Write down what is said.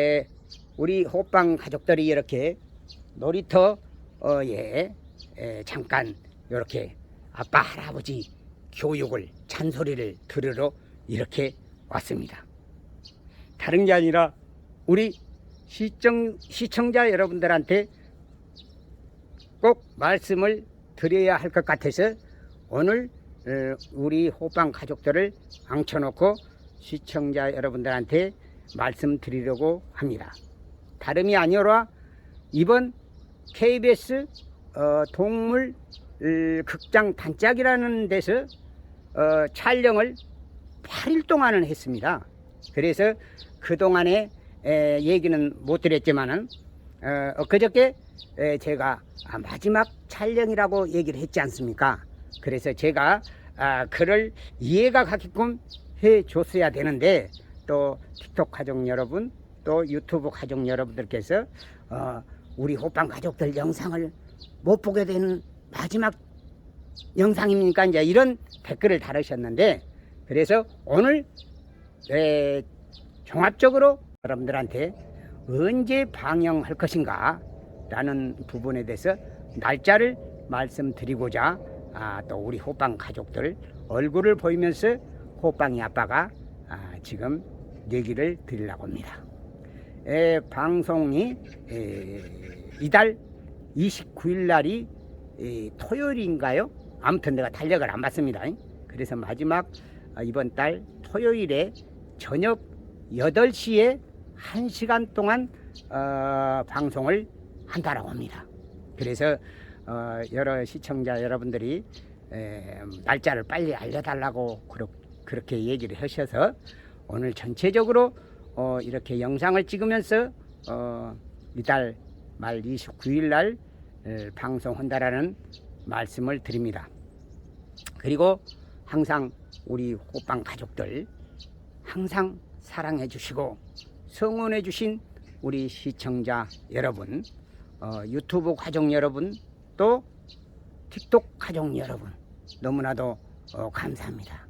에, 우리 호빵 가족들이 이렇게 놀이터에 에, 잠깐 이렇게 아빠 할아버지 교육을 잔소리를 들으러 이렇게 왔습니다. 다른 게 아니라 우리 시청 시청자 여러분들한테 꼭 말씀을 드려야 할 것 같아서 오늘 어, 우리 호빵 가족들을 앉혀놓고 시청자 여러분들한테 말씀드리려고 합니다. 다름이 아니라 이번 KBS 어, 동물 어, 극장 단짝이라는 데서 어, 촬영을 8일 동안은 했습니다. 그래서 그동안에 에, 얘기는 못 드렸지만은 어, 그저께 에, 제가 아, 마지막 촬영이라고 얘기를 했지 않습니까? 그래서 제가 아, 그를 이해가 가게끔 해 줬어야 되는데 또 틱톡 가족 여러분 또 유튜브 가족 여러분들께서 어, 우리 호빵 가족들 영상을 못 보게 되는 마지막 영상입니까? 이제 이런 댓글을 달으셨는데 그래서 오늘 에, 종합적으로 여러분들한테 언제 방영할 것인가 라는 부분에 대해서 날짜를 말씀드리고자 아, 또 우리 호빵 가족들 얼굴을 보이면서 호빵이 아빠가 아, 지금 얘기를 드리려고 합니다. 에, 방송이 에, 이달 29일 날이 에, 토요일인가요? 아무튼 내가 달력을 안 봤습니다. 그래서 마지막 아, 이번 달 토요일에 저녁 8시에 1시간 동안 어, 방송을 한다라고 합니다. 그래서 어, 여러 시청자 여러분들이 에, 날짜를 빨리 알려달라고 그렇, 그렇게 얘기를 하셔서 오늘 전체적으로 어, 이렇게 영상을 찍으면서 어, 이달 말 29일 날 에, 방송한다라는 말씀을 드립니다. 그리고 항상 우리 호빵 가족들 항상 사랑해 주시고 성원해 주신 우리 시청자 여러분 어, 유튜브 가족 여러분 또 틱톡 가족 여러분 너무나도 어, 감사합니다.